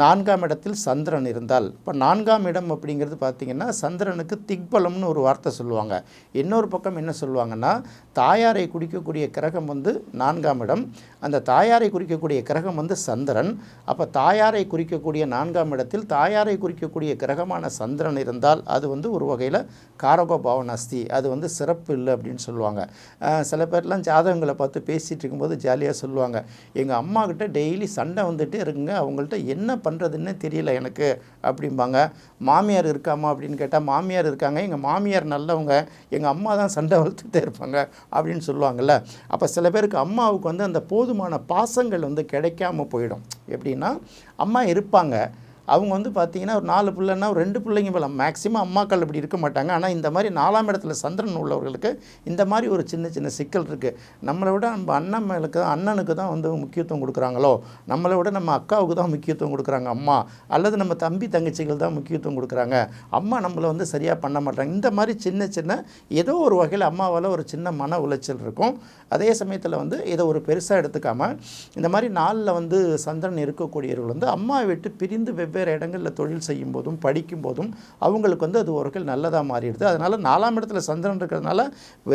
நான்காம் இடத்தில் சந்திரன் இருந்தால். இப்போ நான்காம் இடம் அப்படிங்கிறது பார்த்திங்கன்னா சந்திரனுக்கு திக்பலம்னு ஒரு வார்த்தை சொல்லுவாங்க. இன்னொரு பக்கம் என்ன சொல்லுவாங்கன்னா தாயாரை குறிக்கக்கூடிய கிரகம் வந்து நான்காம் இடம். அந்த தாயாரை குறிக்கக்கூடிய கிரகம் வந்து சந்திரன். அப்போ தாயாரை குறிக்கக்கூடிய நான்காம் இடத்தில் தாயாரை குறிக்கக்கூடிய கிரகமான சந்திரன் இருந்தால் அது வந்து ஒரு வகையில் காரகோ பாவனாஸ்தி அது வந்து சிறப்பு இல்லை அப்படின்னு சொல்லுவாங்க. சில பேர்லாம் ஜாதகங்களை பார்த்து பேசிகிட்டு இருக்கும்போது ஜாலியாக சொல்லுவாங்க. எங்கள் அம்மாக்கிட்ட டெய்லி சண்டை வந்துட்டே இருக்குங்க. அவங்கள்ட்ட என்ன பண்ணுறதுன்னு தெரியல எனக்கு அப்படிம்பாங்க. மாமியார் இருக்காமா அப்படின்னு கேட்டால் மாமியார் இருக்காங்க. எங்கள் மாமியார் நல்லவங்க. எங்கள் அம்மா தான் சண்டை வளர்த்துட்டே இருப்பாங்க அப்படின்னு சொல்லுவாங்கள்ல அப்போ சில பேருக்கு அம்மாவுக்கு வந்து அந்த போதுமான பாசங்கள் வந்து கிடைக்காம போயிடும். எப்படின்னா அம்மா இருப்பாங்க. அவங்க வந்து பார்த்தீங்கன்னா ஒரு நாலு பிள்ளைன்னா ஒரு ரெண்டு பிள்ளைங்க போல. மேக்ஸிமம் அம்மாக்கள் இப்படி இருக்க மாட்டாங்க. ஆனால் இந்த மாதிரி நாலாம் இடத்துல சந்திரன் உள்ளவர்களுக்கு இந்த மாதிரி ஒரு சின்ன சின்ன சிக்கல் இருக்குது நம்மளை விட நம்ம அண்ணன் மேலுக்கு தான் அண்ணனுக்கு தான் வந்து முக்கியத்துவம் கொடுக்குறாங்களோ? நம்மளை விட நம்ம அக்காவுக்கு தான் முக்கியத்துவம் கொடுக்குறாங்க அம்மா. அல்லது நம்ம தம்பி தங்கச்சிகள் தான் முக்கியத்துவம் கொடுக்குறாங்க. அம்மா நம்மளை வந்து சரியாக பண்ண மாட்டாங்க. இந்த மாதிரி சின்ன சின்ன ஏதோ ஒரு வகையில் அம்மாவால் ஒரு சின்ன மன உளைச்சல் இருக்கும். அதே சமயத்தில் வந்து இதை ஒரு பெருசாக எடுத்துக்காமல் இந்த மாதிரி நாளில் வந்து சந்திரன் இருக்கக்கூடியவர்கள் வந்து அம்மாவை விட்டு பிரிந்து வெவ்வேறு இடங்களில் தொழில் செய்யும் போதும் படிக்கும் போதும் அவங்களுக்கு வந்து அது ஒரு வகையில் நல்லதாக மாறிடுது. அதனால் நாலாம் இடத்துல சந்திரன் இருக்கிறதுனால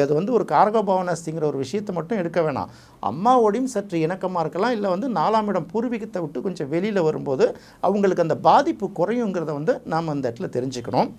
அது வந்து ஒரு கார்கோபவனஸ்திங்கிற ஒரு விஷயத்தை மட்டும் எடுக்க வேணாம். அம்மாவோடையும் சற்று இணக்கமாக இருக்கலாம். இல்லை வந்து நாலாம் இடம் பூர்வீகத்தை விட்டு கொஞ்சம் வெளியில் வரும்போது அவங்களுக்கு அந்த பாதிப்பு குறையுங்கிறத வந்து நாம் அந்த இடத்துல தெரிஞ்சுக்கணும்.